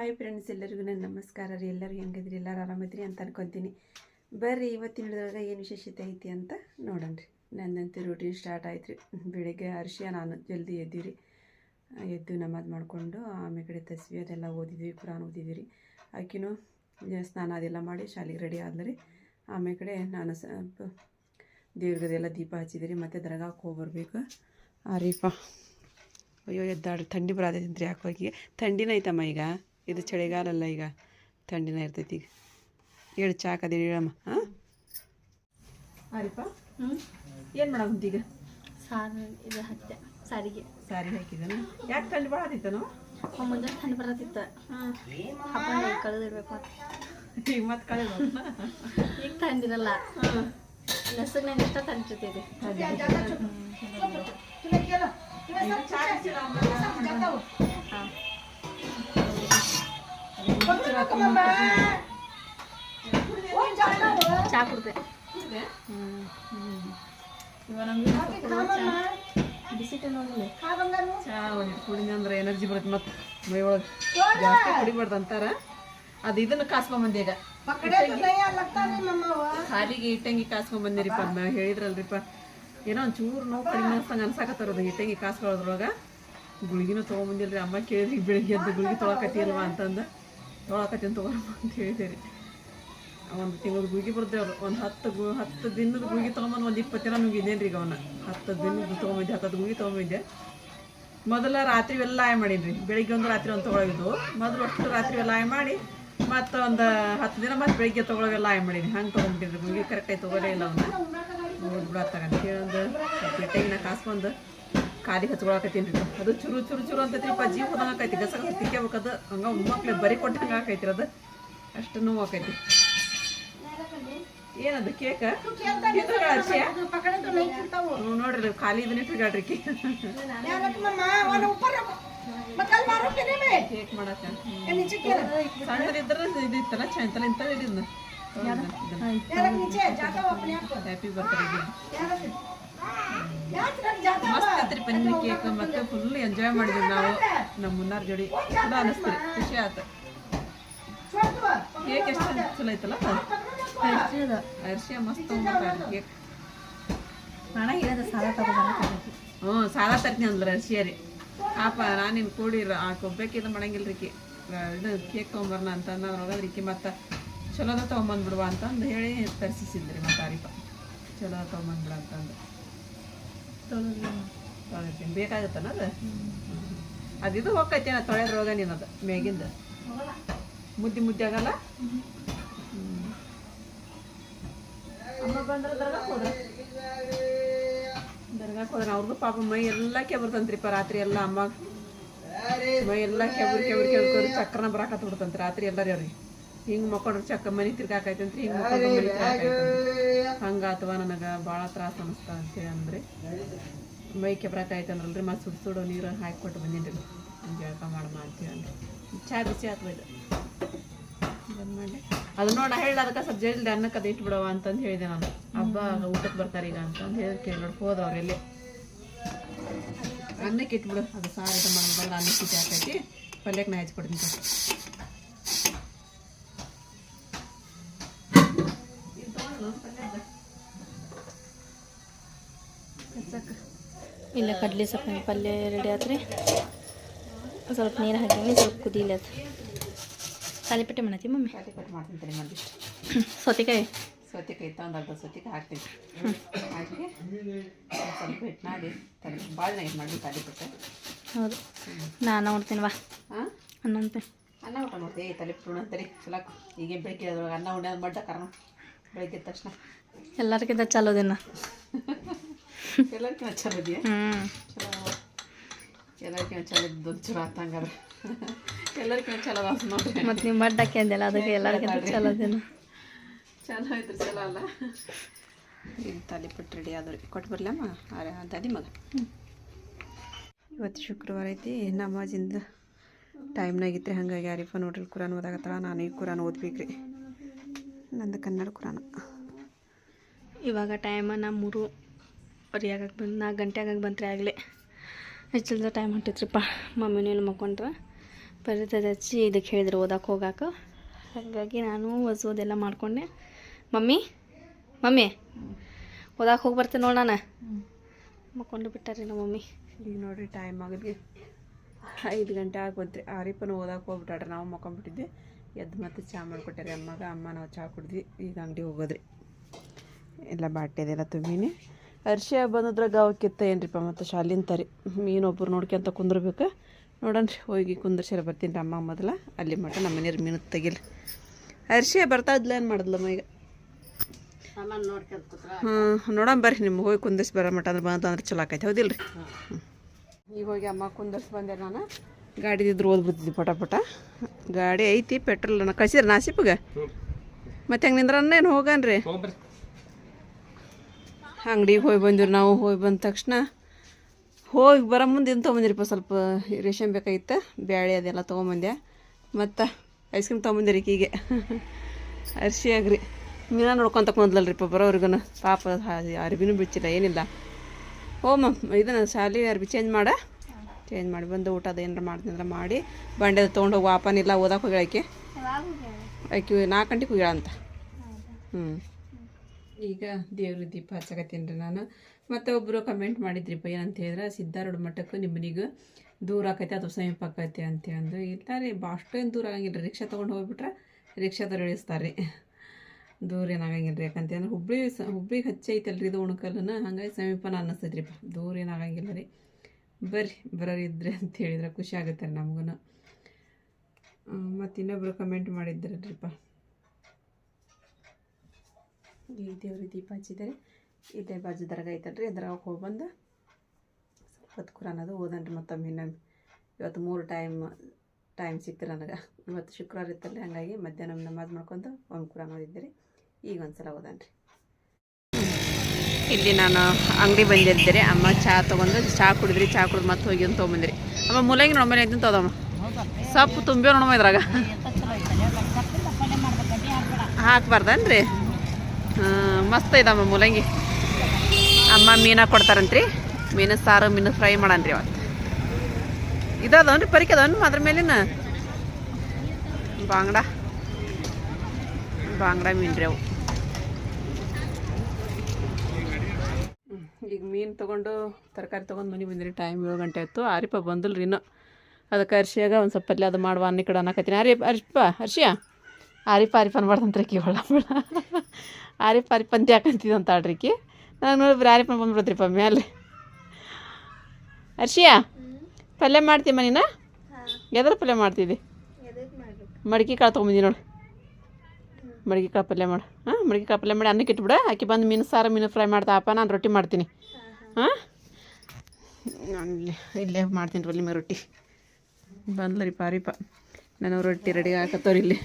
Hi friends ಎಲ್ಲರಿಗೂ ನಮಸ್ಕಾರ ರೀ. ಎಲ್ಲರೂ ಹೆಂಗಿದ್ರಿ? ಎಲ್ಲರೂ ಆರಾಮಿದ್ರಿ ಅಂತ ಅನ್ಕೊತೀನಿ. ಬರ್ರಿ, ಇವತ್ತಿನ ಹಿಡಿದಾಗ ಏನು ವಿಶೇಷತೆ ಐತಿ ಅಂತ ನೋಡೋಣ ನನ್ನಂತೂ ರೂಟೀನ್ ಸ್ಟಾರ್ಟ್ ಆಯ್ತು ರೀ ಬೆಳಿಗ್ಗೆ ಹರ್ಷಿಯ ನಾನು ಜಲ್ದಿ ಎದ್ದೀವಿ ರೀ ಎದ್ದು ನಮಾಜ್ ಮಾಡಿಕೊಂಡು ಆಮೇಲೆ ಕಡೆ ತಸ್ವಿ, ಅದೆಲ್ಲ ಓದಿದ್ವಿ, ಕುರಾನ್ ಓದಿದ್ವಿ ರೀ ಆಕಿನೂ ಸ್ನಾನ ಅದೆಲ್ಲ ಮಾಡಿ ಶಾಲೆಗೆ ರೆಡಿ ಆದ್ಲು ಆಮೇಲೆ ಕಡೆ ನಾನು ಸ್ವಲ್ಪ ದೇವ್ರಿಗದೆಲ್ಲ ದೀಪ ಹಚ್ಚಿದ್ರಿ. ಮತ್ತು ದರ್ಗಾಕ್ಕೆ ಹೋಗ್ಬರ್ಬೇಕು. ಬರ್ಬೇಕು ಆರೀಪ ಅಯ್ಯೋ ಎದ್ದಾಡ್ರಿ ಥಂಡಿ ಬರತೈತಿ ಯಾಕೆ ಹೋಗಿ? ಥಂಡಿನ ಐತಮ್ಮ ಈಗ. ಇದು ಚಳಿಗಾಲಲ್ಲ ಈಗ. ಥಂಡಿನ ಇರ್ತೈತಿ ಈಗ. ಹೇಳು ಚಾಕದಿ ಹೇಳಮ್ಮ ಹಾಂ? ಆರಿಪ ಹ್ಞೂ ಏನು ಮಾಡಂತ ಈಗ? ಸಾರು ಇದು ಹತ್ತೆ ಸಾರಿಗೆ. ಸಾರಿ ಹಾಕಿದನ? ಯಾಕೆ ಥಂಡಿ ಭಾಳ ಆತೈತನೋ ಮುಂಜಾನೆ ಥಂಡಿ ಬರತ್ತಿತ್ತ ಹಾಂ. ಹಬ್ಬ ಕಳೆದಿರ್ಬೇಕು ಮತ್ತೆ. ಈಗ ಮತ್ತೆ ಕಳೆದ ಈಗ ಥಂಡಿರಲ್ಲ. ನೆಸಗ್ನಾಗ ಎಷ್ಟ ಥಂಡಿ ಜೊತೆಗೆ ಹಾಂ. ಚಾ ಚಾ ಅಂದ್ರೆ ಎನರ್ಜಿ ಬರುತ್ತೆ ಮತ್ತೆ ಮೈ ಒಳಗೆ ಜಾಸ್ತಿ ಕುಡಿಬಾರ್ದು ಅಂತಾರ ಅದು ಇದನ್ನ ಕಾಸ್ಕೊಂಬಂದೆ ಈಗ ಇಟ್ಟಂಗಿ ಕಾಸ್ಕೊಂಬಂದಿರಿಪ್ಪ ಬಂದಿರಿಪ್ಪ ಹೇಳಿದ್ರಲ್ರಿಪ್ಪ ಏನೋ ಒಂದು ಚೂರು ನೋವು ಕಡಿಮೆ ಅನ್ಸಂಗೆ ಅನ್ಸಾಕತ್ತಾರದು ಇಟ್ಟಂಗಿ ಕಾಸ್ಕೊಳ್ಳೋದ್ರೊಳಗ ಗುಳಿಗಿನೂ ತೊಗೊಂಬಂದಿಲ್ರಿ, ಅಮ್ಮ ಕೇಳಿದ್ರಿ, ಬೆಳಿಗ್ಗೆ ಎದ್ದು ಗುಳಿಗೆ ತೊಗೊಳಕತ್ತಿಲ್ವಾ ಅಂತಂದು. ತೊಗೊಳಕತ್ತೀನಿ ತೊಗೊಳಮ್ಮ ಅಂತ ಹೇಳಿದ್ದೇನೆ ರೀ. ಒಂದು ತಿಂಗಳು ಗುಳಿಗೆ ಬರ್ತೇವೆ ಅವ್ರು ಒಂದು ಹತ್ತು ಗು, ಹತ್ತು ದಿನದ ಗುಳಿಗೆ ತೊಗೊಂಬಂದು ಒಂದು ಇಪ್ಪತ್ತು ದಿನ ನುಗ್ಗಿದ್ದೇನೆ ರೀ ಈಗ ಅವನ್ನ. ಹತ್ತು ದಿನದ ತೊಗೊಂಬಿದ್ದೆ ಹತ್ತತ್ತು ಗುಳಿಗೆ ತೊಗೊಂಬಿದ್ದೆ ಮೊದಲ ರಾತ್ರಿ ಎಲ್ಲ ಆಯ್ ಮಾಡೀನಿ ಬೆಳಿಗ್ಗೆ ಒಂದು ರಾತ್ರಿ ಒಂದು ತೊಗೊಳಗಿದ್ವು ಮೊದಲು ಅಷ್ಟು ರಾತ್ರಿ ಎಲ್ಲ ಆಯ್ ಮಾಡಿ, ಮತ್ತು ಒಂದು ಹತ್ತು ದಿನ ಮತ್ತೆ ಬೆಳಿಗ್ಗೆ ತೊಗೊಳಗೆಲ್ಲ ಆಯ್ ಮಾಡೀನಿ ಹಂಗೆ ತೊಗೊಂಬಿಟ್ಟಿದ್ರಿ ಗುಳಿಗೆ. ಕರೆಕ್ಟಾಗಿ ತೊಗೊಳೇ ಇಲ್ಲ ಅವನ್ನ ನೋಡ್ಬಿಡತ್ತಾಗ ಅಂತ ಹೇಳಂದು ಪೆಟ್ಟೆಗಿನ ಕಾಸ್ಕೊಂಡು ಖಾಲಿ ಹಚ್ಕೊಳಕತ್ತೀನಿ ರೀ. ಅದು ಚುರು ಚುರು ಚುರು ಅಂತೈತ್ರಿಪ್ಪ ಜೀವ ಹೋದಂಗೆ ಆಕೈತಿ. ಗಸ ತಿಕ್ಕಬೇಕದು ಹಂಗೆ ಮಕ್ಳಿಗೆ ಬರಿ ಕೊಟ್ಟಂಗೆ ಆಕೈತಿ ಅದು. ಅಷ್ಟು ನೋವು ಆಕೈತಿ. ಏನದು ಕೇಕ? ನೋಡ್ರಿ ನೀವು ಖಾಲಿ ಇದನ್ನ ಇಟ್ಬಿಡ್ರಿ ಕೇಕ್ ಕೇಕ್ ಮಾಡಕ್ಕ ಸಣ್ಣದಿದ್ರೆ ಇದಿತ್ತಲ್ಲ ಚಂತಲ ಇಂತ ಹಿಡಿದ್ನ ಹ್ಯಾಪಿ ಬರ್ತಾರೆ ಮಸ್ತ್ ಐತ್ರಿ ಪನ್ನೀರ್ ಕೇಕ್ ಮತ್ತೆ ಫುಲ್ ಎಂಜಾಯ್ ಮಾಡಿದ್ವಿ ನಾವು. ನಮ್ಮ ಮುನ್ನಾರ್ ಜೋಡಿ. ಚಲೋ ಅನಿಸ್ತ್ರಿ ಖುಷಿ ಆಯ್ತು ಕೇಕ್ ಎಷ್ಟು ಚಲೋ ಐತಲ್ಲ ಅರ್ಶಿಯ ಮಸ್ತ್ ಕೇಕ್. ಹೇಳಿದ ಸಾಲ ಹ್ಞೂ ಸಾಲ ತರ್ತೀನಿ ಅಂದ್ಲ ಅರ್ಶಿಯ ರೀ. ಆಪ ನಾನು ಕೂಡಿರ ಕೂಡಿ ಆ ಇದು ಮಾಡಂಗಿಲ್ಲ ರೀ ಇದು ಕೇಕ್ ತೊಗೊಂಬರ್ನ ಅಂತ ಅದ್ರೊಳಗೆ ರೀಕಿ ಮತ್ತು ಚಲೋದ ತೊಗೊಂಬಂದ್ಬಿಡುವ ಅಂತಂದು ಹೇಳಿ ತರಿಸಿಸಿದ್ರಿ ಮತ್ತೆ ಆರಿಪ ಚಲೋ ತೊಗೊಂಬಂದ್ಬಿಡ ಅಂತಂದು. ತೊಳಿತೀನಿ ಬೇಕಾಗುತ್ತನ ಅದು? ಅದಿದು ಹೋಗ್ತೈತೆ ನಾ ರೋಗ ನೀನದು ಮೇಗಿಂದ. ಮುದ್ದೆ ಮುದ್ದೆ ಆಗಲ್ಲ? ಅಮ್ಮ ಬಂದ್ರೆ ದರ್ಗಾಕ್ಕೆ ಹೋದ್ರ? ದರ್ಗಾಕ್ಕೆ ಹೋದ್ರ ಅವ್ರದ್ದು ಪಾಪ ಮೈ ಎಲ್ಲ ಕೆಬರ್ತಂತ್ರಿಪ್ಪ ರಾತ್ರಿ ಎಲ್ಲ ಅಮ್ಮ. ಮೈ ಎಲ್ಲ ಕೆಬ್ರಿ ಕೆಬ್ರಿ ಕೆಬ್ರಿ ಚಕ್ರನ ಬರಾಕತ್ ಬಿಡ್ತಂತ ರಾತ್ರಿ ಎಲ್ಲರಿ ಅವ್ರಿಗೆ. ಹಿಂಗೆ ಮಕ್ಕೊಂಡ್ರೆ ಚಕ್ಕ ಮನೆ ತಿರ್ಗಾಕೈತಂತ್ರಿ ಹಿಂಗೆ ಮಕ್ಕೊಂಡ್ರೆ ಅಥವಾ ನನಗೆ ಭಾಳ ತ್ರಾಸ ಅನಿಸ್ತಾ ಅಂತೇಳಿ ಅಂದ್ರಿ. ಮೈ ಕೆಬ್ರಾಕೈತಂದ್ರಲ್ರಿ ಮತ್ತೆ ಸುಡು ಸುಡು ನೀರು ಹಾಕಿ ಕೊಟ್ಟು ಹಿಂಗೆ ಜಳಕ ಮಾಡಮ್ಮ ಅಂತೇಳಿ ಚಾ ಬಿಸಿ ಆತ್ವ ಇದು. ಬಂದ್ ಮಾಡಿ. ಅದು ನೋಡ, ಹೇಳ ಅದಕ್ಕೆ ಸ್ವಲ್ಪ ಜಲ್ದಿ ಅನ್ನಕ್ಕೆ ಅದು ಇಟ್ಬಿಡವ ಅಂತಂದು ಹೇಳಿದೆ ನಾನು. ಹಬ್ಬ ಊಟಕ್ಕೆ ಬರ್ತಾರೆ ಈಗ ಅಂತಂದು ಹೇಳಿ ಕೇಳಿ ನೋಡಿ ಹೋದ್ರು ಅವ್ರೆಲ್ಲಿ ಅನ್ನಕ್ಕೆ ಇಟ್ಬಿಡು, ಅದು ಸಾರು ಇದು ಮಾಡೋದು ಬಂದು ಅನ್ನಕ್ಕೆ ಇಟ್ಟು ಹಾಕೈತಿ ಪಲ್ಯಕ್ಕೆ ನಾ ಹಚ್ಕೊಡ್ತೀನಿ ಇಲ್ಲ ಕಡ್ಲೆ ಸೊಪ್ಪಿನ ಪಲ್ಯ ರೆಡಿ ಆತ್ರಿ ಸ್ವಲ್ಪ ನೀರು ಹಾಕೀನಿ ಸ್ವಲ್ಪ ಕುದಿಲ್ಲ ಅದು. ತಾಲಿಪಟ್ಟೆ ಮಾಡತ್ತಿ ಮಮ್ಮಿ? ಕಟ್ ಮಾಡ್ತೀನಿ ತಡಿ ಒಂದಿಷ್ಟು ಸೌತೆಕಾಯಿ? ಸೌತೆಕಾಯಿ ತಂದು ಅರ್ಧ ಸೌತೆಕಾಯಿ ಹಾಕ್ತೀನಿ. ಹಾಕಿ ಸ್ವಲ್ಪ ಹಿಟ್ಟು ಮಾಡಿ ತಲೆ ಭಾಳ ಇದು ಮಾಡಿ ತಾಲಿಪಟ್ಟೆ ಹೌದು. ನಾನು ನೋಡ್ತೀನಿ ವಾ ಅನ್ನ ಅನ್ನಂತೆ ಅನ್ನ ಊಟ ಮಾಡ್ತೀವಿ ಏ ತಲೆ ಪುಣ ತಲೆ ಚಲೋ ಈಗ ಬೆಳಗ್ಗೆ ಅದ್ರೊಳಗೆ ಅನ್ನ ಉಣ್ಣ ಮಾಡ್ದ ಕಾರಣ ಬೆಳಗ್ಗೆ ತಕ್ಷಣ. ಎಲ್ಲರಿಗಿಂತ ಚಲೋ ದಿನ. ಎಲ್ಲರಿಗಿನ ಚಲೋ ಇದೆಯಾ? ಚಲೋ. ಎಲ್ಲರಿಗಿನ ಚಲೋ ಇದ್ದು ಚಲೋ ಆತಂಗಾದ್ರೆ. ಎಲ್ಲರಿಗಿನ ಚಲೋ ಅದ ನೋಡ್ರಿ. ಮತ್ತು ನೀವು ಹಾಕ್ಯಂದಿಲ್ಲ ಅದಕ್ಕೆ ಎಲ್ಲರಿಗಿಂತ ಚಲೋ ದಿನ ಚಲೋ ಆಯ್ತು ಚಲೋ ಅಲ್ಲ. ಈಗ ತಾಲಿಪಟ್ಟು ರೆಡಿ ಆದ್ರಿ. ಕೊಟ್ಟು ಬರ್ಲಮ್ಮ ದಾದಿ ಮಗ? ಇವತ್ತು ಶುಕ್ರವಾರ ಐತಿ ನಮಾಜಿಂದ ಟೈಮ್ನಾಗಿತ್ತು ಹಂಗಾಗಿ ಆರಿಫ ನೋಡ್ರಿ ಕುರಾನ್ ಓದಾಗತ್ತಳ ನಾನು ಈಗ ಕುರಾನ್ ಓದ್ಬೇಕ್ರಿ. ನಂದು ಕನ್ನಡ ಕುರಾನ. ಇವಾಗ ಟೈಮ್ ನಮ್ಮ ಮೂರು ವರೆ ಆಗಕ್ಕೆ ಬಂದು ನಾಲ್ಕು ಗಂಟೆ ಆಗಕ್ಕೆ ಬಂತ್ರಿ ಆಗಲೇ. ಹೆಚ್ಚಿಲ್ದ ಟೈಮ್ ಹೊಂಟೈತ್ರಿಪ್ಪ. ಮಮ್ಮಿನೂ ಏನು ಮಕ್ಕೊಂಡ್ರೆ. ಬರ್ತದೆ ಹಚ್ಚಿ ಇದಕ್ಕೆ ಹೇಳಿದ್ರು ಓದಕ್ಕೆ ಹೋಗಾಕ. ಹಾಗಾಗಿ ನಾನು ಓದೋದೆಲ್ಲ ಮಾಡಿಕೊಂಡೆ. ಮಮ್ಮಿ? ಮಮ್ಮಿ? ಓದಕ್ಕೆ ಹೋಗಿ ಬರ್ತೇನೆ ನೋಡಿ ನಾನು. ಮಕ್ಕೊಂಡು ಬಿಟ್ಟಾರಿ ನಮ್ಮ ಮಮ್ಮಿ. ಈಗ ನೋಡಿರಿ ಟೈಮ್ ಆಗಿದ್ವಿ ಐದು ಗಂಟೆ ಆಗೋದ್ರಿ ಆರಿಪ್ಪನ ಓದಕ್ಕೆ ಹೋಗ್ಬಿಟ್ಟಾಡ್ರಿ. ನಾವು ಮಕ್ಕೊಂಡ್ಬಿಟ್ಟಿದ್ದೆ ಎದ್ದು ಮತ್ತೆ ಚಹಾ ಮಾಡಿಕೊಟ್ಟಾರಿ. ಅಮ್ಮಗೆ ಅಮ್ಮ ನಾವು ಚಹಾ ಕುಡಿದ್ವಿ. ಈಗ ಅಂಗಡಿ ಹೋಗೋದ್ರಿ. ಎಲ್ಲ ಬಾಟೆದೆಲ್ಲ ತುಂಬಿನಿ. ಅರ್ಶಿಯ ಬಂದದ್ರಾಗ ಅವಕ್ಕಿತ್ತ ಏನ್ರಿಪ್ಪ ಮತ್ತು ಶಾಲಿನ ತರಿ. ಮೀನು ಒಬ್ಬರು ನೋಡ್ಕೊಂತ ಕುಂದ್ರಬೇಕು. ನೋಡನ್ರಿ ಹೋಗಿ ಕುಂದ್ರಸಿರ ಬರ್ತೀನಿ ರೀ ಅಮ್ಮ ಮೊದಲ. ಅಲ್ಲಿ ಮಟ ನಮ್ಮ ಮನೆಯವ್ರು ಮೀನು ತೆಗಿಲಿ. ಅರ್ಶಿಯ ಬರ್ತಾ ಇದ್ಲ ಏನು ಮಾಡಿದ್ಲಮ್ಮ ಈಗ? ಹ್ಞೂ ನೋಡೋಣ ಬರ್ರಿ ನಿಮ್ಗೆ ಹೋಗಿ ಕುಂದರ್ಸಿ ಬರೋ ಮಟ ಅಂದ್ರೆ ಬಂತಂದ್ರೆ ಚಲೋ ಆಕೈತೆ ಹೌದಿಲ್ಲ ರೀ ಈಗ ಹೋಗಿ ಅಮ್ಮ ಕುಂದರ್ಸಿ ಬಂದೆ ನಾನು. ಗಾಡಿದಿದ್ರು ಓದ್ಬಿಡ್ತಿದ್ವಿ ಪಟ ಪಟ. ಗಾಡಿ ಐತಿ ಪೆಟ್ರೋಲ್ ಕಳ್ಸಿದ್ರೆ ನಾಸಿಪ್ಗೆ? ಮತ್ತೆ ಹೆಂಗೆ ನಿಂದ್ರನ್ನ ಏನು ಹೋಗನ್ರಿ? ಅಂಗಡಿಗೆ ಹೋಗಿ ಬಂದಿವ್ರಿ ನಾವು ಹೋಗಿ ಬಂದ ತಕ್ಷಣ. ಹೋಗಿ ಬರೋ ಮುಂದೆ ಏನು ತೊಗೊಂಬಂದಿರಿಪ್ಪ ಸ್ವಲ್ಪ ರೇಷನ್ ಬೇಕಾಗಿತ್ತು? ಬ್ಯಾಳೆ ಅದೆಲ್ಲ ತೊಗೊಂಬಂದೆ ಮತ್ತು ಐಸ್ ಕ್ರೀಮ್ ತೊಗೊಂಬಂದಿರಿ ಈಗೀಗೆ. ಅರ್ಶಿ ಆಗ್ರಿ ಮೀನ ನೋಡ್ಕೊಂತ ಕುಂದ್ಲಲ್ರಿಪ್ಪ ಬರೋವ್ರಿಗೂ ಪಾಪ ಅರ್ಬಿನೂ ಬಿಚ್ಚಿಲ್ಲ ಏನಿಲ್ಲ. ಓ ಮಮ್ಮ ಇದನ್ನ ಶಾಲೆ ಅರ್ಬಿ ಚೇಂಜ್ ಮಾಡ. ಚೇಂಜ್ ಮಾಡಿ ಬಂದು ಊಟ ಮಾಡ್ತೀನಿ ಅಂದ್ರೆ ಮಾಡಿ. ಬಂಡೆ ತೊಗೊಂಡು ಹೋಗಿ ವಾಪನಿಲ್ಲ ಓದಕ್ಕೆ ಹೋಗಿ ಆಕೆ. ಆಕೆ ನಾಲ್ಕು ಗಂಟೆಗೆ ಹೋಗ್ಯಾಳ ಅಂತ ಹ್ಞೂ ಈಗ ದೇವ್ರ ದೀಪ ಹಚ್ಚಕತ್ತೀನಿ ರೀ ನಾನು. ಮತ್ತೆ ಒಬ್ಬರು ಕಮೆಂಟ್ ಮಾಡಿದ್ರಿಪ್ಪ ಏನಂತ ಹೇಳಿದ್ರೆ, ಸಿದ್ಧಾರೂಢ ಮಠಕ್ಕೂ ನಿಮ್ಮನಿಗೂ ದೂರ ಆಕೈತೆ ಅಥವಾ ಸಮೀಪ ಆಕೈತೆ ಅಂತೇಳಂದು ಇಲ್ಲ ರೀ ಅಷ್ಟೇನು ದೂರ ಆಗಂಗಿಲ್ಲ ರಿಕ್ಷಾ ತೊಗೊಂಡು ಹೋಗ್ಬಿಟ್ರೆ ರಿಕ್ಷಾದವ್ರು ಇಳಿಸ್ತಾರೆ ರೀ. ದೂರ ಏನಾಗಂಗಿಲ್ಲ ರೀ. ಯಾಕಂತಂದ್ರೆ ಹುಬ್ಳಿ ಸ, ಹುಬ್ಳಿಗೆ ಹಚ್ಚೈತಲ್ರಿ ಇದು ಉಣ್ಕಲ್ಲನ ಹಂಗಾಗಿ ಸಮೀಪನ ಅನ್ನಿಸ್ತೈತೆ ರೀ ದೂರ ಏನಾಗಂಗಿಲ್ಲ ರೀ. ಬರ್ರಿ, ಬರೋರು ಇದ್ರೆ ಅಂತ ಹೇಳಿದ್ರೆ ಖುಷಿ ಆಗುತ್ತೆ ರೀ ನಮಗೂ ಮತ್ತು ಇನ್ನೊಬ್ಬರು ಕಮೆಂಟ್ ಮಾಡಿದ್ರಲ್ರಿಪ್ಪ ಈ ದೇವ್ರ ದೀಪ ಹಚ್ಚಿದ್ದಾರೆ. ಬಾಜು ದರ್ಗ ಐತಲ್ರಿ ಅದ್ರಾಗ ಹೋಗಿ ಬಂದು ಸ್ವಲ್ಪ ಕುರಾನ್ ಅದು ಓದನ್ರಿ ಮತ್ತೊಮ್ಮೆ ಇನ್ನೊಮ್ಮೆ. ಇವತ್ತು ಮೂರು ಟೈಮ್ ಟೈಮ್ ಸಿಕ್ತು ನನಗೆ. ಇವತ್ತು ಶುಕ್ರವಾರ ಇತ್ತಲ್ರಿ, ಹಂಗಾಗಿ ಮಧ್ಯಾಹ್ನ ನಮಾಜ್ ಮಾಡ್ಕೊಂಡು ಒಂದು ಕುರಾನ್ ಓದಿದ್ದೆ ಈಗ ಒಂದು ಸಲ ಓದನ್ರಿ. ಇಲ್ಲಿ ನಾನು ಅಂಗಡಿ ಬಂದಿದ್ದೆ ಅಮ್ಮ ಚಹಾ ತೊಗೊಂಡು ಚಹಾ ಕುಡಿದ್ರಿ ಚಹಾ ಕುಡಿದು ಮತ್ತೆ ಹೋಗಿ ಅಂತ ತೊಗೊಂಬಂದ್ರಿ. ಅಮ್ಮ ಮೂಲಂಗಿ ನೋಡ್ಮೇಲೆ ಐತಿ ತೋದಮ್ಮ ಸೊಪ್ಪು ತುಂಬ್ಯೋ ನೋಡಮ್ಮ ಇದ್ರಾಗ. ಹಾಕ್ಬಾರ್ದನ್ರಿ? ಮಸ್ತ್ ಇದಾವ ಮೂಲಂಗಿ. ಅಮ್ಮ ಮೀನ ಕೊಡ್ತಾರಂತ್ರಿ. ಮೀನು ಸಾರು, ಮೀನು ಫ್ರೈ ಮಾಡನ್ರಿ ಅವತ್ತು ಇದಾದವನ್ರಿ ಪರಿಕೆ ಅದಾವನ್ ಅದ್ರ ಮೇಲಿನ? ಬಾಂಗ್ಡ. ಬಾಂಗ್ಡ ಮೀನು ರೀ ಅವು ಈಗ ಮೀನು ತೊಗೊಂಡು ತರಕಾರಿ ತೊಗೊಂಡು ಮನೆ ಬಂದಿರಿ. ಟೈಮ್ ಏಳು ಗಂಟೆ ಆಯಿತು. ಆರಿಪ ಬಂದಿಲ್ರಿ ಇನ್ನೂ. ಅದಕ್ಕೆ ಅರ್ಶಿಯಾಗ ಒಂದು ಸ್ವಲ್ಪ ಅಲ್ಲಿ ಅದು ಮಾಡುವ ಅನ್ನಿ ಕಡೆ ಅನ್ನಕತ್ತೀನಿ ಆರಿ ಅರ್ಶಿಪ ಅರ್ಶಿಯ? ಆರಿಪ ಆರಿಪ ಅನ್ಬಾರ್ದಂತ್ರಿ ಕಿ ಹೊಳ ಆರಿಪ ಹಾಕಂತಿದ್ದು ಅಂತ ಯಾಕಂತಿದಂತ ಆಡ್ರಿಕಿ ನಾನು ನೋಡಿದ್ರೆ ಆರಿಪ ಬಂದ್ಬಿಡ್ತ್ರಿಪ್ಪ ಮೇಲೆ ಅರ್ಶಿಯ ಪಲ್ಯ ಮಾಡ್ತೀಮ್ಮ ನೀನು ಎದ್ರ ಪಲ್ಯ ಮಾಡ್ತಿದ್ದಿ? ಮಡಿಕೆ ಕಾಳು ತೊಗೊಂಬಂದಿ ನೋಡು. ಮಡಿಕೆ ಕಾಳು ಪಲ್ಯ ಮಾಡು. ಹಾಂ, ಮಡಿಕೆ ಕಾಳು ಪಲ್ಯ ಮಾಡಿ ಅನ್ನಕ್ಕೆ ಇಟ್ಬಿಡು. ಆಕೆ ಬಂದು ಮೀನು ಸಾರು, ಮೀನು ಫ್ರೈ ಮಾಡ್ತಾಪ್ಪ ನಾನು ರೊಟ್ಟಿ ಮಾಡ್ತೀನಿ. ಹಾಂ? ನಾನು ಇಲ್ಲೇ ಮಾಡ್ತೀನಿ ರೀ ಮೇಲೆ ರೊಟ್ಟಿ. ಬಂದ್ಲರಿ ಪಾರಿಪ ನಾನು ರೊಟ್ಟಿ ರೆಡಿ ಹಾಕತ್ತವ್ರಿ ಇಲ್ಲಿ.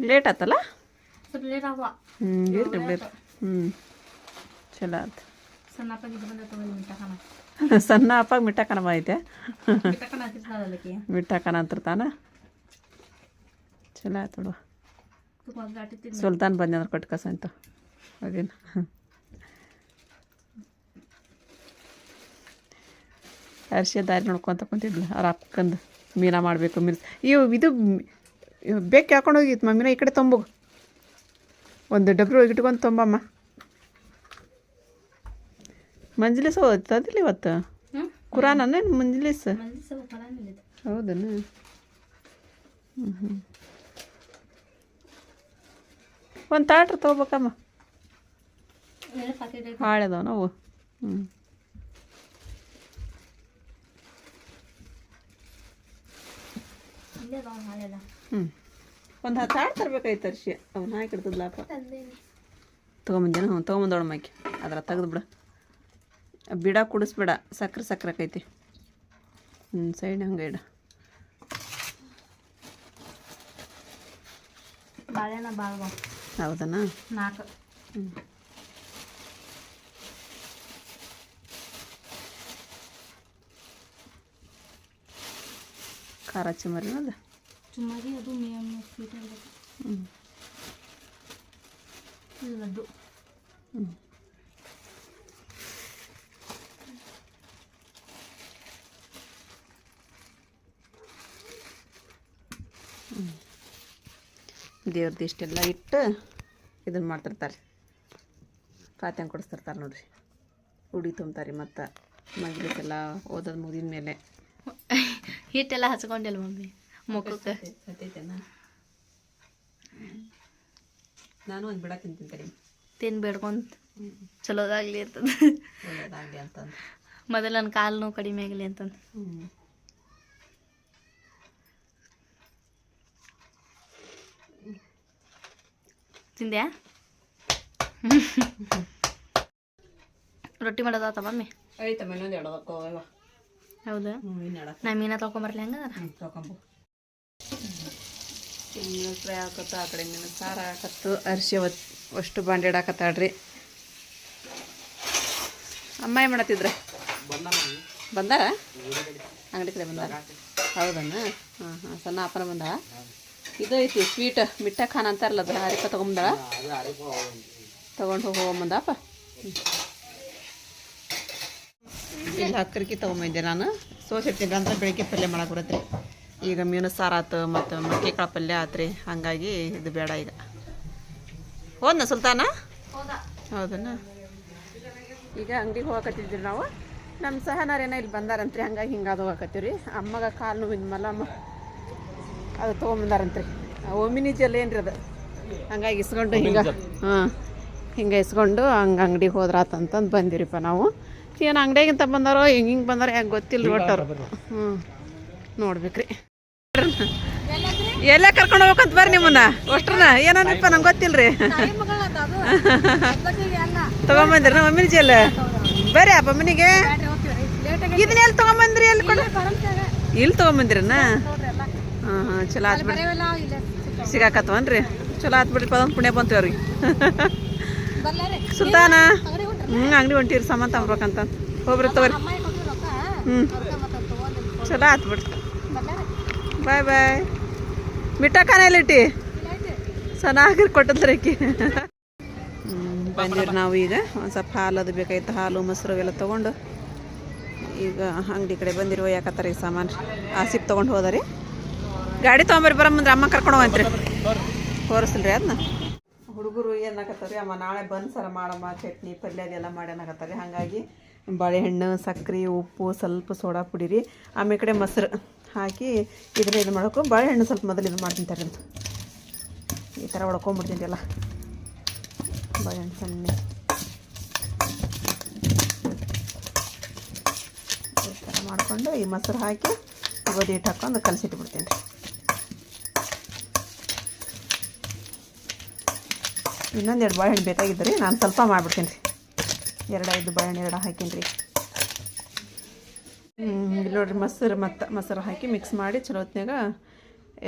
ಲೇಟ್ ಆತಲ್ಲ? ಸ್ವಲ್ಪ ಲೇಟ್ ಆಗುವ. ಹ್ಞೂ ಬಿಡ್ರಿ. ಹ್ಞೂ ಚಲೋ ಆಯ್ತು ಸಣ್ಣ ಅಪ್ಪಾಗಿದ್ದು ಬಂದ ತೊಗೊಂಡು ಮಿಠಾಕನ ಸಣ್ಣ ಅಪ್ಪಾಗ ಮಿಠಾಕನ ಐತೆ. ಮಿಠಾಕನ ಅಂತಿರ್ತಾನ ಚಲೋ ಆಯ್ತು ನೋಡು ತುಪ್ಪ ಒಂದು ಗಾಟಿ ತಿಂದು ಸುಲ್ತಾನ್ ಬಂದ್ರೆ ಕೊಟ್ಕಸ ಅಂತ ಅದೇನು ಅರ್ಷೆ ದಾರಿ ನೋಡ್ಕೊಂತ ಕುಂತಿದ್ಲು. ಅವ್ರ ಅಕ್ಕಂದು ಮೀನ ಮಾಡಬೇಕು ಮೀನು ಇವು ಇದು ಬೇಕು ಹಾಕೊಂಡು ಹೋಗಿತ್ತು ಮಮ್ಮಿನ? ಈ ಕಡೆ ತೊಂಬೋಗು ಒಂದು ಡಬ್ರಿ ಒಳಗೆ ಇಟ್ಕೊಂಡು ತೊಂಬಮ್ಮ. ಮಂಜಲಿಸ್ ಓದ್ತದಿಲ್ಲ ಇವತ್ತು? ಕುರಾನೇ ಮಂಜಲಿಸ್? ಹೌದನ? ಹ್ಞೂ ಹ್ಞೂ ಒಂದು ತಾಟ್ರ ತೊಗೋಬೇಕಮ್ಮ. ಹಾಳೆದವ ನಾವು. ಹ್ಞೂ ಹಾಳೆಲ್ಲ. ಹ್ಞೂ ಒಂದು ಹತ್ತು ಹಾಡು ತರ್ಬೇಕಾಯ್ತು ಅರ್ಶಿ. ಅವ್ನು ಹಾಕಿಡ್ತದ್ಲಪ್ಪ ತಂದೇನಿ. ತೊಗೊಂಬಂದೇನ? ಹ್ಞೂ ತೊಗೊಂಬಂದೋಣ ಮಾಕಿ ಅದ್ರ ತೆಗೆದು ಬಿಡ. ಬಿಡ ಕುಡಿಸ್ಬೇಡ. ಸಕ್ಕರೆ ಸಕ್ಕರೆ ಆಕೈತಿ. ಹ್ಞೂ ಸೈಡ್ ಹಂಗೆ ಇಡ. ಹೌದನಾ? ನಾಲ್ಕು ಹ್ಞೂ ಖಾರ ಚಿಮರಿ ಅದ? ಚುಮ್ಮರಿ ಅದು ಮೇ ಅನ್ನೋ ಸ್ವೀಟ್ ಹ್ಞೂ ಲಡ್ಡು ದೇವ್ರದ್ದು ಇಷ್ಟೆಲ್ಲ ಇಟ್ಟು ಇದನ್ನು ಮಾಡ್ತಿರ್ತಾರೆ. ಪಾತ್ಯಂಗೆ ಕೊಡಿಸ್ತಿರ್ತಾರೆ ನೋಡಿರಿ. ಉಡಿ ತುಂಬ್ತಾರೆ ಮತ್ತು ಮಗಿಲಿಕ್ಕೆಲ್ಲ ಓದೋದು ಮುಗಿದ ಮೇಲೆ ಹಿಟ್ಟೆಲ್ಲ ಹಚ್ಕೊಂಡಿಲ್ಲ ಮಮ್ಮಿ. ಮುಖಕ್ಕೆ. ನಾನು ಒಂದು ಬಿಡ ತಿಂತೀನಿ ತಿನ್ ಬೇಡ್ಕೊಂತ ಚಲೋದಾಗ್ಲಿ ಇರ್ತದೆ ಮೊದಲು ನನ್ನ ಕಾಲು ನೋವು ಕಡಿಮೆ ಆಗಲಿ ಅಂತಂದು. ತಿಂದ್ಯಾ? ರೊಟ್ಟಿ ಮಾಡೋದಾತ ಮಮ್ಮಿ? ಐತಮ್ಮ ಇನ್ನೊಂದು ಎಡದಕ್ಕೋ ಹೌದಾ? ನಾ ಮೀನ ತೊಗೊಂಬರ್ಲಿ ಹಂಗದ ತೊಗೊಂಬ ತೊಗೊಂಬು ಮೀನು ಫ್ರೈ ಆ ಕಡೆ ಮೀನು ಸಾರು ಹಾಕತ್ತು ಅರಿಶಿ ಅಷ್ಟು ಬಾಂಡೆ ಇಡಾಕತ್ತಾಳ್ರಿ ಅಮ್ಮ ಏನು ಮಾಡತ್ತಿದ್ರೆ? ಬಂದಾರ? ಅಂಗಡಿ ಕಡೆ ಬಂದಾರ? ಹೌದನ್ನ ಹಾಂ ಹಾಂ, ಸಣ್ಣ ಅಪ್ಪನ ಬಂದ ಇದು ಐತಿ ಸ್ವೀಟ್ ಮಿಟ್ಟ ಖಾನ್ ಅಂತಾರಲ್ಲ ಅದು ಹರಿಪ ತೊಗೊಂಬಂದಾಳ? ತೊಗೊಂಡು ಹೋಗೊಂಬಂದಪ್ಪ ಇಲ್ಲಿ ಹಕ್ಕರಿಕೆ ತೊಗೊಂಬಂದೆ ನಾನು. ಸೋಸಿಟ್ಟಿದ್ದೆ ಅಂದ್ರೆ ಬೆಳಿಗ್ಗೆ ಪಲ್ಯ ಮಾಡಕ್ಕೆ ಬರುತ್ತೆ ಈಗ ಮೀನು ಸಾರು ಆತು ಮತ್ತು ಮಕ್ಕಿ ಕಾಳು ಪಲ್ಯ ಆತ್ರಿ. ಹಾಗಾಗಿ ಇದು ಬೇಡ ಈಗ. ಹೋದ್ನ ಸುಲ್ತಾನ? ಹೌದನ್ನ ಈಗ ಅಂಗಡಿಗೆ ಹೋಗಕತ್ತಿದ್ರಿ ನಾವು. ನಮ್ಮ ಸಹನಾರೇನ ಇಲ್ಲಿ ಬಂದಾರಂತ್ರಿ ಹಂಗಾಗಿ ಹಿಂಗಾದ ಹೋಗಕತ್ತೀವಿ ರೀ ಅಮ್ಮಗ ಕಾಲು ನೋವಿನ ಮಲಮ್ಮ ಅದು ತೊಗೊಂಬಂದಾರಂತ್ರಿ. ಒಮಿನಿ ಏನು ರೀ ಅದು. ಹಂಗಾಗಿ ಇಸ್ಕೊಂಡು ಹಿಂಗೆ ಹಾಂ ಹಿಂಗೆ ಇಸ್ಕೊಂಡು ಹಂಗೆ ಅಂಗಡಿಗೆ ಹೋದ್ರಾತಂತಂದು ಬಂದಿರಿಪ್ಪ ನಾವು. ಏನು ಅಂಗಡಿಗಿಂತ ಬಂದಾರೋ ಹಿಂಗೆ ಹಿಂಗೆ ಬಂದಾರೋ ಹೆಂಗೆ ಗೊತ್ತಿಲ್ಲ ರೀ ಒಟ್ಟವ್ರು ಹ್ಞೂ ನೋಡ್ಬೇಕ್ರಿ. ಎಲ್ಲ ಕರ್ಕೊಂಡು ಹೋಗ್ಬೇಕಂತ ಬರ್ರಿ ನಿಮ್ಮನ್ನ. ಅಷ್ಟ್ರನ್ನ ಏನಪ್ಪ ನಂಗೆ ಗೊತ್ತಿಲ್ರಿ? ತಗೊಂಬಂದ್ರಿ ನಮ್ಮ ಮಮ್ಮಿನ ಜಲ್ಲ ಬರ್ರಿ ಅಪ್ಪ ಮಮ್ಮಿನಿಗೆ ಇದನ್ನ ಎಲ್ಲಿ ತಗೊಂಬಂದ್ರಿ ಎಲ್ಲಿ ಕೊಡ. ಇಲ್ಲಿ ತಗೊಂಬಂದ್ರನ? ಹಾಂ ಹಾಂ, ಚಲೋ ಆತ್ ಬಿಡ್ರಿ. ಸಿಗಾಕತ್ವನ್ರಿ ಚಲೋ ಆತ್ ಬಿಡ್ರಿ ಪದೊಂದು ಪುಣ್ಯ ಬಂತು ಅವ್ರಿಗೆ. ಸುಲ್ತಾನ? ಹ್ಞೂ ಅಂಗಡಿ ಹೊಂಟಿರಿ ಸಾಮಾನು ತಗೊಂಬ್ಬೇಕಂತ ಹೋಗ್ರಿ ತಗೋರಿ. ಹ್ಞೂ ಚಲೋ ಆತ್ ಬಿಡ್ರಿ. ಬಾಯ್ ಬಾಯ್. ಎಲ್ಲಿಟ್ಟಿ ಚೆನ್ನಾಗಿ ಕೊಟ್ಟಂದ್ರೆ ಆಕಿ ಬಂದಿರಿ ನಾವು ಈಗ. ಒಂದು ಸ್ವಲ್ಪ ಹಾಲು ಅದು ಬೇಕಾಗಿತ್ತು, ಹಾಲು, ಮೊಸರು ಅವೆಲ್ಲ ತೊಗೊಂಡು. ಈಗ ಅಂಗಡಿ ಕಡೆ ಬಂದಿರುವ ಯಾಕತ್ತಾರ ಈ ಸಾಮಾನು. ಆಸಿಪ್ ತೊಗೊಂಡು ಹೋದರಿ. ಗಾಡಿ ತೊಗೊಂಬರಿ ಬರಮ್ಮಂದ್ರೆ ಅಮ್ಮ ಕರ್ಕೊಂಡು ಹೋಗಂತ್ರಿ ತೋರಿಸ್ಲ್ರಿ ಅದನ್ನ ಹುಡುಗರು ಏನಾಕತ್ತಾರಿ ಅಮ್ಮ ನಾಳೆ ಬನ್ಸರ ಮಾಡಮ್ಮ, ಚಟ್ನಿ, ಪಲ್ಯ ಅದೆಲ್ಲ ರೀ ಹಾಗಾಗಿ ಬಾಳೆಹಣ್ಣು ಸಕ್ಕರೆ ಉಪ್ಪು, ಸ್ವಲ್ಪ ಸೋಡಾ ಪುಡಿರಿ, ಆಮೇಲೆ ಕಡೆ ಮೊಸರು. ಹಾಕಿ ಇದನ್ನ ಇದು ಮಾಡೋಕ್ಕೂ ಬಾಳೆಹಣ್ಣು ಸ್ವಲ್ಪ ಮೊದಲು ಇದು ಮಾಡ್ತಿಂತಾರೆ ಅಂತ. ಈ ಥರ ಹೊಡ್ಕೊಂಬಿಡ್ತೀನಿ ಎಲ್ಲ ಬಾಳೆಹಣ್ಣು ಸಣ್ಣ ಈ ಥರ ಮಾಡಿಕೊಂಡು ಈ ಮೊಸರು ಹಾಕಿ ಗೋಧಿ ಹಿಟ್ಟು ಹಾಕೊಂಡು ಕಲಸಿಟ್ಬಿಡ್ತೀನಿ ರೀ. ಇನ್ನೊಂದು ಎರಡು ಬಾಳೆಹಣ್ಣು ಬೇಕಾಗಿದ್ದು ರೀ, ನಾನು ಸ್ವಲ್ಪ ಮಾಡಿಬಿಡ್ತೀನಿ ರೀ. ಎರಡು ಐದು ಬಾಳೆಹಣ್ಣು ಎರಡು ಹಾಕೀನಿ ರೀ. ಇಲ್ಲಿ ನೋಡ್ರಿ ಮೊಸರು ಮತ್ತು ಮೊಸರು ಹಾಕಿ ಮಿಕ್ಸ್ ಮಾಡಿ ಚಲೋ ಹೊತ್ನ್ಯಾಗ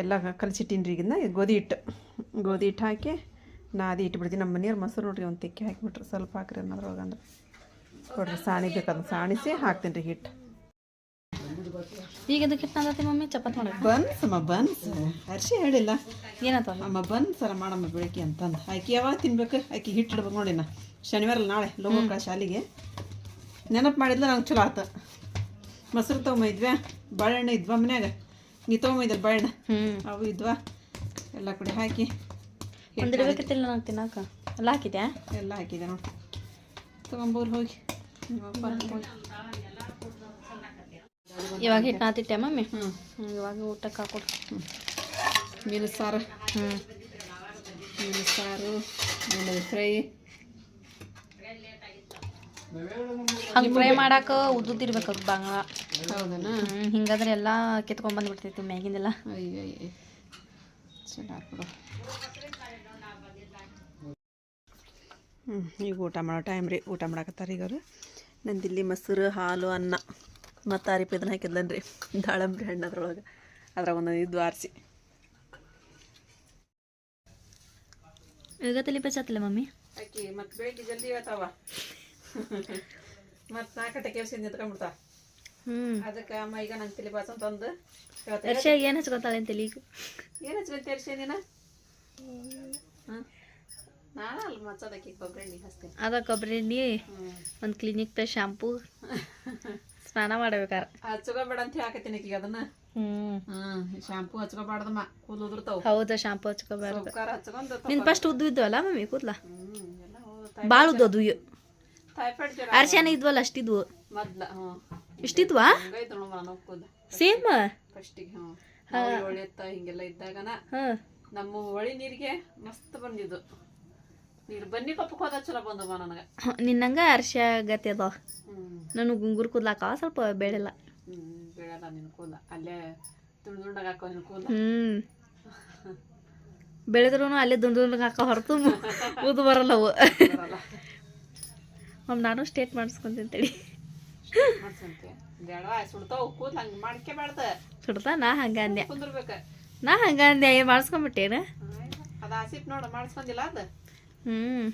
ಎಲ್ಲ ಕಲಸಿಟ್ಟಿನಿ ರೀ ಇದನ್ನ ಇದು ಗೋಧಿ ಹಿಟ್ಟು. ಗೋಧಿ ಹಿಟ್ಟು ಹಾಕಿ ನಾದಿ ಇಟ್ಬಿಡ್ತೀನಿ ನಮ್ಮ ಮನೆಯವ್ರು ಮೊಸರು ನೋಡ್ರಿ ಒಂದು ತಿಕ್ಕಿ ಹಾಕಿಬಿಟ್ರೆ. ಸ್ವಲ್ಪ ಹಾಕ್ರಿ ಅನ್ನೋದ್ರೊಳಗೆ ಅಂದ್ರೆ. ಕೊಡ್ರಿ ಸಾಣಿ ಬೇಕಂದ್ರೆ ಸಾಣಿಸಿ ಹಾಕ್ತೀನಿ ರೀ ಹಿಟ್ಟು. ಈಗ ಇದಕ್ಕೆ ಹಿಟ್ಟು ಮಮ್ಮಿ? ಚಪಾತಿ ಬನ್ಸ್ ಅಮ್ಮ ಬನ್ಸ್. ಅರ್ಶಿ ಹೇಳಿಲ್ಲ. ಏನಂತ ಅಮ್ಮ? ಬಂದು ಸರ ಮಾಡಮ್ಮ ಬೆಳಗ್ಗೆ ಅಂತಂದು. ಆಕೆ ಯಾವಾಗ ತಿನ್ಬೇಕು? ಆಕೆ ಹಿಟ್ಟು ಇಡ್ಬೇಕು ನೋಡಿ ನಾ ಶನಿವಾರ ನಾಳೆ. ಲೋಕ ಶಾಲೆಗೆ. ನೆನಪು ಮಾಡಿದ್ಲ ನಂಗೆ ಚಲೋ ಆತ. ಮೊಸರು ತೊಗೊಂಬೈದ್ವ್ಯಾ ಬಾಳೆಹಣ್ಣು ಇದ್ವಾ ಮನ್ಯಾಗ? ನೀ ತೊಗೊಂಬೈದಲ್ಲ ಬಾಳೆಹಣ್ಣು ಹ್ಞೂ ಅವು ಇದ್ವಾ? ಎಲ್ಲ ಕಡೆ ಹಾಕಿ ಒಂದಿರ್ಬೇಕಿತ್ತಿಲ್ಲ ನಂಗೆ ತಿನ್ನಕ? ಎಲ್ಲ ಹಾಕಿದ್ಯಾ? ಎಲ್ಲ ಹಾಕಿದೆ ನೋಡಿ. ತೊಗೊಂಬೋರು ಹೋಗಿ. ಇವಾಗ ಹಿಟ್ಟು ನಾತಿಟ್ಟೆ ಮಮ್ಮಿ? ಹ್ಞೂ ಇವಾಗ ಊಟಕ್ಕೆ ಹಾಕೊಡು. ಮೀನು ಸಾರು. ಹ್ಞೂ ಮೀನು ಸಾರು ಮೀನು ಫ್ರೈ. ಹಂಗೆ ಫ್ರೈ ಮಾಡಾಕ ಉದ್ದುದಿರ್ಬೇಕು ಅದು ಬಾಂಗ್ಲ. ಹೌದನಾ? ಹಿಂಗಾದ್ರೆ ಎಲ್ಲ ಕಿತ್ಕೊಂಡ್ ಬಂದ್ಬಿಡ್ತೈತಿ ಮ್ಯಾಗಿಂದೆಲ್ಲ. ಅಯ್ಯ ಹಾಕ್ಬಿಡು ಹ್ಞೂ ಈಗ ಊಟ ಮಾಡೋ ಟೈಮ್ ರೀ. ಊಟ ಮಾಡಕತ್ತಾರ ಈಗ ಅವರು ನಂದಿಲ್ಲಿ ಮೊಸರು ಹಾಲು ಅನ್ನ. ಮತ್ತು ಅರಿಪಿ ಇದನ್ನ ಹಾಕಿದ್ಲನ್ರಿ ದಾಳಂಬ್ರಿ ಹಣ್ಣು ಅದ್ರೊಳಗೆ ಅದ್ರಾಗ ಒಂದೊಂದು ಇದು ಆರಿಸಿ ಈಗ ತಲೆ ಬೆಚ್ಚತ್ತಿಲ್ಲ ಮಮ್ಮಿ? ಅಕ್ಕಿ ಮತ್ತೆ ಬೆಳಿಗ್ಗೆ ಜಲ್ದಿ ಹೇಳ್ತಾವ. ಮತ್ತೆ ನಾಲ್ಕು ಕೆಲಸ ನಿಂತ್ಕೊಂಡ್ಬಿಡ್ತಾ ಹ್ಞೂ ಅದಕ್ಕೆ ಅಮ್ಮ ಈಗ ನಂಗೆ ತಲೆ ಬಾಸ್ ಅಂತ ಒಂದು ವರ್ಷ ಏನು ಹಚ್ಕೊತಾಳೆ ಅಂತ ಈಗ ಏನು ಹಚ್ಕೊಂತ ತರ್ಸಿ ನೀನು? ಹಾಂ ನಾನು ಅಲ್ಲಿ ಮಚ್ಚೋದಕ್ಕೆ ಕೊಬ್ಬರಿ ಎಣ್ಣೆ ಹಚ್ತೀನಿ. ಅದ ಕೊಬ್ಬರಿ ಎಣ್ಣೆ ಹ್ಞೂ ಒಂದು ಕ್ಲಿನಿಕ್ದ ಶಾಂಪೂ ಸ್ನಾನ ಮಾಡ್ಬೇಕಾರ. ಹಚ್ಕೋಬೇಡ ಅಂತ ಹೇಳಕತ್ತೀನಿ ಈಗ ಅದನ್ನ. ಶಾಂಪೂ ಹಚ್ಕೋಬಾರ್ದಮ್ಮ ಕೂದಲು ಉದುರ್ತಾವ ಹೌದಾ ಶಾಂಪೂ ಹಚ್ಕೋಬಾರ್ದು. ನಿನ್ ಫಸ್ಟ್ ಉದ್ದು ಇದ್ವಲ್ಲ ಮಮ್ಮಿ ಕೂದ್ಲ? ಭಾಳ ಉದ್ದು ಅದು. ಟೈಫಾಯ್ಡ್ ಜ್ವರ. ಅರ್ಶನ ಇದ್ವಲ್ಲ ಅಷ್ಟಿದ್ವು. ಮೊದ್ಲ ಹ್ಮ್. ಕೂದ ಸೇಮ್ ಫಸ್ಟಿಗೆ ಹ್ಮ್. ಹಿಂಗೆಲ್ಲ ಇದ್ದಾಗನ ಹಾ. ನಮ್ಮ ಹೊಳಿ ನೀರಿಗೆ ಮಸ್ತ್ ಬಂದಿದ್ದು. ನೀರು ಬನ್ನಿ ಕಪ್ಪಕ್ಕೆ ಹೋದ ಚಲೋ ಬಂದವ ನನಗೆ. ನಿನ್ನಂಗ ಅರ್ಶ ಗತಿ ಅದಾವ ನಾನು ಗುಂಗುರ್ ಕೂದ್ಲಾಕ ಸ್ವಲ್ಪ ಬೆಳೆಲ್ಲ. ಹ್ಮ್ ಬೀಳಲ್ಲ ನಿನ್ ಕೂದ ಅಲ್ಲೇ ತುಂಡು ತುಂಡಾಗ ಹಾಕೋ ನಿನ್ ಕೂದ ಹ್ಮ್. ಬೆಳೆದ್ರು ಅಲ್ಲೇ ದುಂಡು ದುಂಡಗೆ ಹಾಕೋ ಹೊರತು ಉದ್ದು ಬರಲ್ಲ ಅವು. ನಾನು ಸ್ಟೇಟ್ ಮಾಡಿಸ್ಕೊಂತೀನಿ ಮಾಡ್ಸಂತೆ ಬೇಡ ಸುಡ್ತಾವ ಕೂದ್ಲು ಹಂಗೆ ಅಂದ್ಯ? ನಾ ಹಂಗ ಅಂದ್ಯ? ಏನು ಮಾಡಿಸ್ಕೊಂಬಿಟ್ಟೇನ? ಅದ ಆಸಿಪ್ ನೋಡು ಮಾಡಿಸ್ಕೊಂದಿಲ್ಲ ಅದ? ಹ್ಮ್.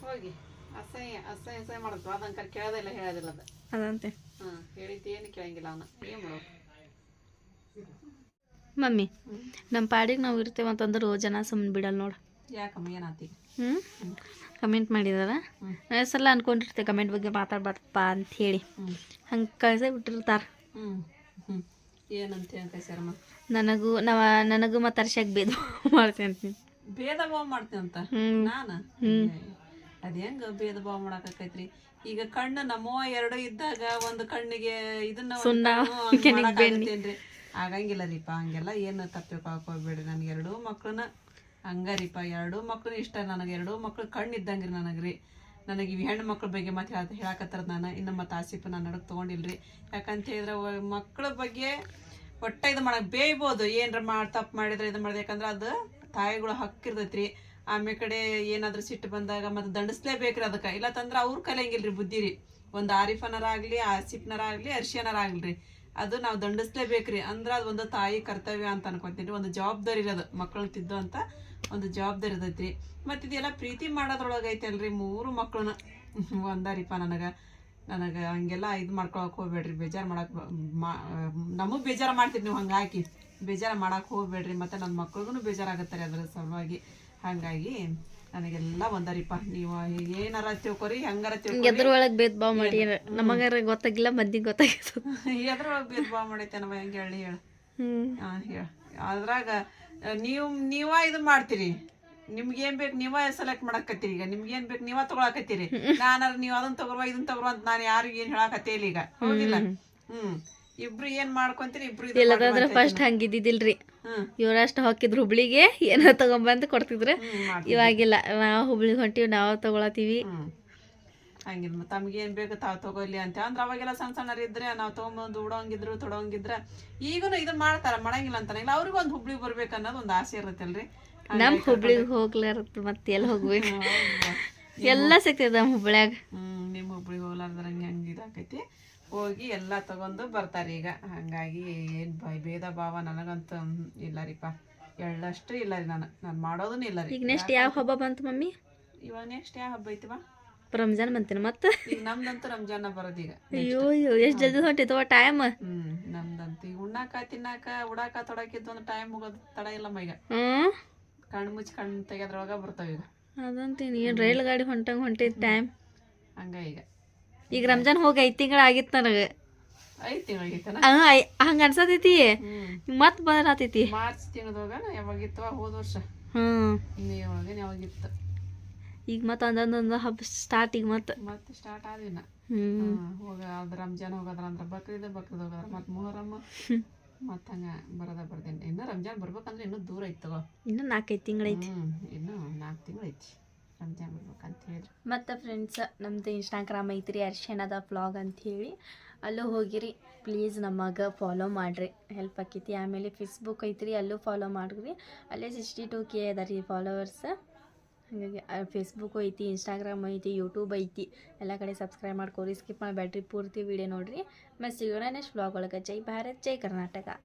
ಹೋಗಿ. ಅಸಹ್ಯ ಅಸಹ್ಯ ಅಸಹ್ಯ ಮಾಡುತ್ತವ ಅದಂಕ ಕೇಳೋದಿಲ್ಲ ಹೇಳೋದಿಲ್ಲ ಅದ. ಅದಂತೆ. ಹ್ಮ್ ಹೇಳಿದ್ದು ಏನು ಕೇಳಂಗಿಲ್ಲ ಅವನ. ಏನ್ ಮಾಡೋದು ಮಮ್ಮಿ ನಮ್ಮ ಪಾಡಿಗೆ ನಾವು ಇರ್ತೇವೆ ಅಂತಂದ್ರೆ ಜನ ಸುಮ್ಮನೆ ಬಿಡಲ್ಲ ನೋಡು. ಯಾಕಮ್ಮ ಏನಾತಿ? ಹ್ಞೂ ಕಮೆಂಟ್ ಮಾಡಿದಾರ? ಸಲ ಅನ್ಕೊಂಡಿರ್ತೆ ಕಮೆಂಟ್ ಬಗ್ಗೆ ಮಾತಾಡ್ಬಾರ್ದಪ್ಪ ಅಂತ ಹೇಳಿ ಹಂಗೆ ಕಳ್ಸೇ ಬಿಟ್ಟಿರ್ತಾರ. ಹ್ಮ್. ಏನಂತ ಹೇಳಿ ಶರ್ಮ ನನಗೂ ನಾವ ನನಗೂ ಮತ್ತು ಅರ್ಶಾಗ ಭೇದ ಮಾಡ್ತೀನಿ ಅಂತೀನಿ ಭೇದ ಭಾವ ಮಾಡ್ತೀನಿ ಅಂತ? ಹ್ಮ್. ನಾನ? ಅದ ಹೆಂಗ ಭೇದ ಭಾವ ಮಾಡಾಕೈತ್ರಿ ಈಗ ಕಣ್ಣು ನಮ್ಮವ ಎರಡು ಇದ್ದಾಗ ಒಂದು ಕಣ್ಣಿಗೆ ಇದನ್ನ? ಆಗಂಗಿಲ್ಲ ರೀಪ ಹಂಗೆಲ್ಲ ಏನು ತಪ್ಪಿಕೊಳಕ್ ಹೋಗ್ಬೇಡ್ರಿ ನನ್ಗೆ ಎರಡೂ ಮಕ್ಳನ್ನ ಹಂಗಾರಿಪ್ಪ, ಎರಡೂ ಮಕ್ಳು ಇಷ್ಟ ನನಗೆ, ಎರಡೂ ಮಕ್ಳು ಕಣ್ಣು ನನಗೆ ರೀ ನನಗೆ ಇವು ಹೆಣ್ಣು ಮಕ್ಳ ಬಗ್ಗೆ ಮತ್ತೆ ಹೇಳ ಹೇಳಕತ್ತಾರ ನಾನು. ಇನ್ನು ಮತ್ತು ಆಸಿಫ್ ನಾನು ನಡಕ್ಕೆ ತೊಗೊಂಡಿಲ್ರಿ. ಯಾಕಂತ ಹೇಳಿದ್ರೆ ಮಕ್ಕಳ ಬಗ್ಗೆ ಒಟ್ಟ ಇದು ಮಾಡಕ್ಕೆ ಬೇಯ್ಬೋದು. ಏನರ ಮಾಡಿ ತಪ್ಪು ಮಾಡಿದ್ರೆ ಇದು ಮಾಡಿದೆ. ಯಾಕಂದ್ರೆ ಅದು ತಾಯಿಗಳು ಹಕ್ಕಿರ್ತೈತ್ರಿ ಆಮೇಲೆ ಕಡೆ ಏನಾದ್ರೂ ಸಿಟ್ಟು ಬಂದಾಗ ಮತ್ತು ದಂಡಿಸ್ಲೇಬೇಕ್ರಿ ಅದಕ್ಕೆ. ಇಲ್ಲ ತಂದ್ರೆ ಅವ್ರು ಕಲಿಯಂಗಿಲ್ರಿ ಬುದ್ಧಿ ರೀ ಒಂದು ಆರಿಫನರಾಗಲಿ, ಆಸಿಫ್ನರಾಗಲಿ ಅರ್ಶಿಯನರಾಗಲಿ ಅದು ನಾವು ದಂಡಿಸ್ಲೇಬೇಕ್ರಿ. ಅಂದ್ರೆ ಅದು ಒಂದು ತಾಯಿ ಕರ್ತವ್ಯ ಅಂತ ಅನ್ಕೊಂತೀನಿ ಒಂದು ಜವಾಬ್ದಾರಿ ಇರೋದು ಮಕ್ಕಳು ತಿದ್ದು ಅಂತ. ಒಂದು ಜವಾಬ್ದಾರಿ ಇರ್ತೈತ್ರಿ. ಮತ್ತೆ ಇದೆಲ್ಲ ಪ್ರೀತಿ ಮಾಡೋದ್ರೊಳಗೆ ಐತಲ್ರಿ ಮೂರು ಮಕ್ಕಳನ್ನ ಒಂದಾರಿಪ್ಪ ನನಗೆ. ನನಗೆ ಹಂಗೆಲ್ಲ ಇದು ಮಾಡ್ಕೊಳಕ್ ಹೋಗ್ಬೇಡ್ರಿ. ಬೇಜಾರು ಮಾಡಕ್ ನಮಗೆ ಬೇಜಾರು ಮಾಡ್ತೀರಿ ನೀವು ಹಂಗಾಕಿ ಹಾಕಿ ಬೇಜಾರು ಮಾಡಕ್ ಹೋಗ್ಬೇಡ್ರಿ. ಮತ್ತೆ ನನ್ನ ಮಕ್ಳಿಗೂ ಬೇಜಾರಾಗತ್ತಾರೆ ಅದ್ರ ಸಲುವಾಗಿ. ಹಾಗಾಗಿ ನನಗೆಲ್ಲ ಒಂದಾರಿಪ್ಪ. ನೀವು ಏನಾರ ತಿಳ್ಕೊರಿ ಹೆಂಗಾರ ತಿಳ್ಕೊರಿ. ಎದ್ರೊಳಗೆ ಭೇದ ಭಾವ ಮಾಡಿ ನಮಗಾರ ಗೊತ್ತಾಗಿಲ್ಲ ಮಂದಿಗೆ ಗೊತ್ತಾಗಿತ್ತು ಎದ್ರೊಳಗೆ ಭೇದ ಭಾವ ಮಾಡೈತೆ ನಮ್ಮ ಹೆಂಗೆ ಹೇಳಿ ಹೇಳು. ಹ್ಞೂ ಹಾಂ ಹೇಳ. ಅದ್ರಾಗ ನೀವು ನೀವ ಇದು ಮಾಡ್ತೀರಿ. ನಿಮ್ಗೆ ಏನ್ ಬೇಕು ನೀವ ಸೆಲೆಕ್ಟ್ ಮಾಡಕತ್ತೀರಿ ಈಗ. ನಿಮ್ಗೆ ಏನ್ ಬೇಕು ನೀವ ತಗೊಳಕತ್ತೀರಿ. ನಾನಾರ ನೀವ್ ಅದನ್ನ ತಗೋರುವ ಇದನ್ನ ತಗೋರುವ ಅಂತ ನಾನು ಯಾರಿಗೆ ಏನ್ ಹೇಳಕತ್ತೇಲಿ ಈಗ. ಹೌದಿಲ್ಲ? ಹ್ಮ್. ಇಬ್ರು ಏನ್ ಮಾಡ್ಕೊಂತೀರಿ ಇಬ್ರು ಇಲ್ಲದಾದ್ರೆ ಫಸ್ಟ್ ಹಂಗಿದ್ದಿದ್ದಿಲ್ರಿ. ಇವರಷ್ಟು ಹಾಕಿದ್ರು ಹುಬ್ಳಿಗೆ ಏನೋ ತಗೊಂಬಂದು ಕೊಡ್ತಿದ್ರು. ಇವಾಗಿಲ್ಲ ನಾವು ಹುಬ್ಳಿಗೆ ಹೊಂಟಿವಿ ನಾವು ತಗೊಳತೀವಿ ಹ್ಮ್ ಹಂಗಿದ್ ಮತ್ತೆ ತಮ್ಗೆ ಏನ್ ಬೇಕು ತಾವು ತಗೊಳ್ಳಿ ಅಂತ. ಅಂದ್ರೆ ಅವಾಗೆಲ್ಲ ಸಣ್ಣ ಸಣ್ಣರು ಇದ್ರೆ ನಾವು ತಗೊಂಬಂದು ಉಡೋಂಗಿದ್ರು ತೊಡೋಂಗಿದ್ರೆ ಈಗನು ಇದನ್ನ ಮಾಡ್ತಾರ ಮಾಡಂಗಿಲ್ಲ ಅಂತಾನೆ. ಇಲ್ಲ ಅವ್ರಿಗೂ ಒಂದು ಹುಬ್ಳಿ ಬರ್ಬೇಕು ಅನ್ನೋದು ಒಂದು ಆಸೆ ಇರುತ್ತಲ್ರಿ? ನಮ್ ಹುಬ್ಳಿಗೆ ಹೋಗ್ಲಾರತ್ ಮತ್ತೆ ಎಲ್ಲಿ ಹೋಗ್ಬೇಕು? ಎಲ್ಲ ಸಿಗ್ತೈತೆ ನಮ್ಮ ಹುಬ್ಳ್ಯಾಗ. ಹ್ಮ್ ನಿಮ್ಮ ಹುಬ್ಳಿಗೆ ಹೋಗ್ಲಾರ್ದ್ರಂಗೆ ಹಂಗೆ ಹಂಗೆ ಇದಾಕೈತಿ. ಹೋಗಿ ಎಲ್ಲ ತಗೊಂಡು ಬರ್ತಾರೆ ಈಗ. ಹಂಗಾಗಿ ಏನ್ ಭೇದ ಭಾವ ನನಗಂತೂ ಇಲ್ಲ ರೀಪ ಎಳ್ಳಷ್ಟು ಇಲ್ಲ ರೀ ನಾನು. ನಾನು ಮಾಡೋದನ್ನ ಇಲ್ಲ ರೀ ಈಗ ನೆಕ್ಸ್ಟ್ ಯಾವ ಹಬ್ಬ ಬಂತು ಮಮ್ಮಿ? ಇವಾಗ ನೆಕ್ಸ್ಟ್ ಯಾವ ಹಬ್ಬ ಐತಿವ ರಂಜಾನ್ ಬಂತೇನೆ ಮತ್ತೆ? ನಮ್ದಂತು ರಂಜಾನ ಬರೋದೀಗ ಅಯ್ಯೋ ಅಯ್ಯೋ ಎಷ್ಟು ಜಲ್ದಿ ಹೊಂಟಿತ್ತು ಟೈಮ್ ಹ್ಮ್ ನಮ್ದಂತೂ ಈಗ ಉಣ್ಣಾಕ ತಿನ್ನಾಕ ಉಡಾಕ ತೊಡಕಿದ್ದು ಒಂದು ಟೈಮ್ ಮುಗೋದು ತಡ ಇಲ್ಲ ಮೈಗ ಕಣ್ಣು ಮುಚ್ಚಿ ಕಣ್ಣು ತೆಗೆದ್ರೊಳಗ ಬರ್ತಾವ ಈಗ. ಅದಂತೀನಿ ಏನು ರೈಲ್ ಗಾಡಿ ಹೊಂಟಂಗೆ ಹೊಂಟೈತಿ ಟೈಮ್ ಹಂಗ ಈಗ. ಈಗ ರಂಜಾನ್ ಹೋಗಿ ಐದು ತಿಂಗಳು ಆಗಿತ್ತು ನನಗೆ. ಐದು ತಿಂಗಳಾಗೈತನ ಹಂಗೆ ಅನ್ಸತೈತಿ. ಮತ್ ಮತ್ತೆ ಬರತೈತಿ ಮಾರ್ಚ್ ತಿಂಗಳದಾಗ ಯಾವಾಗಿತ್ತು ಹೋದ ವರ್ಷ. ಹ್ಞೂ ಯಾವಾಗಿತ್ತು ಈಗ ಮತ್ತೆ ಒಂದೊಂದೊಂದು ಹಬ್ಬ ಸ್ಟಾರ್ಟ್ ಈಗ ಮತ್ತೆ. ಮತ್ತೆ ಸ್ಟಾರ್ಟ್ ಆದಿಲ್ಲ ಹ್ಞೂ ಹೋಗ ಅದು ರಂಜಾನ್ ಹೋಗದ್ರ ಅಂದ್ರೆ ಬಕ್ರೀದ್ ಬಕ್ರೀದ್ ಹೋಗದ್ರ ಮತ್ತೆ ಮೂರಮ್ಮ ಮತ್ತೆ ಹಂಗ ಬರದ ಬರ್ದೇನೆ. ಇನ್ನು ರಂಜಾನ್ ಬರ್ಬೇಕಂದ್ರೆ ಇನ್ನೂ ದೂರ ಐತಿ ತಗೋ. ಇನ್ನು ನಾಲ್ಕೈದು ತಿಂಗಳೈತಿ ಐತಿ. ಇನ್ನು ನಾಲ್ಕು ತಿಂಗಳು ಐತಿ ರಂಜಾನ್ ಬರ್ಬೇಕಂತ ಹೇಳಿದ್ರು ಮತ್ತು ಫ್ರೆಂಡ್ಸ್ ನಮ್ದು ಇನ್ಸ್ಟಾಗ್ರಾಮ್ ಐತ್ರಿ ಅರ್ಶನದ ಅಂತ ಹೇಳಿ. ಅಲ್ಲೂ ಹೋಗಿರಿ ಪ್ಲೀಸ್ ನಮಗೆ ಫಾಲೋ ಮಾಡಿರಿ. ಹೆಲ್ಪ್ ಆಕೈತಿ. ಆಮೇಲೆ ಫೇಸ್ಬುಕ್ ಐತ್ರಿ ಅಲ್ಲೂ ಫಾಲೋ ಮಾಡ್ರಿ. ಅಲ್ಲೇ ಸಿಕ್ಸ್ಟಿ ಟು ಕೆ ಅದ ರೀ ಫಾಲೋವರ್ಸ್ ಹಾಗಾಗಿ ಫೇಸ್ಬುಕ್ ಐತಿ ಇನ್ಸ್ಟಾಗ್ರಾಮ್ ಐತಿ ಯೂಟ್ಯೂಬ್ ಐತಿ, ಎಲ್ಲ ಕಡೆ ಸಬ್ಸ್ಕ್ರೈಬ್ ಮಾಡ್ಕೊರಿ ಸ್ಕಿಪ್ ಮಾಡಬೇಡ್ರಿ, ಪೂರ್ತಿ ವಿಡಿಯೋ ನೋಡಿರಿ. ಮತ್ತು ಸಿಗೋಣ ನೆಕ್ಸ್ಟ್ ವ್ಲಾಗ್ ಒಳಗೆ. ಜೈ ಭಾರತ್, ಜೈ ಕರ್ನಾಟಕ.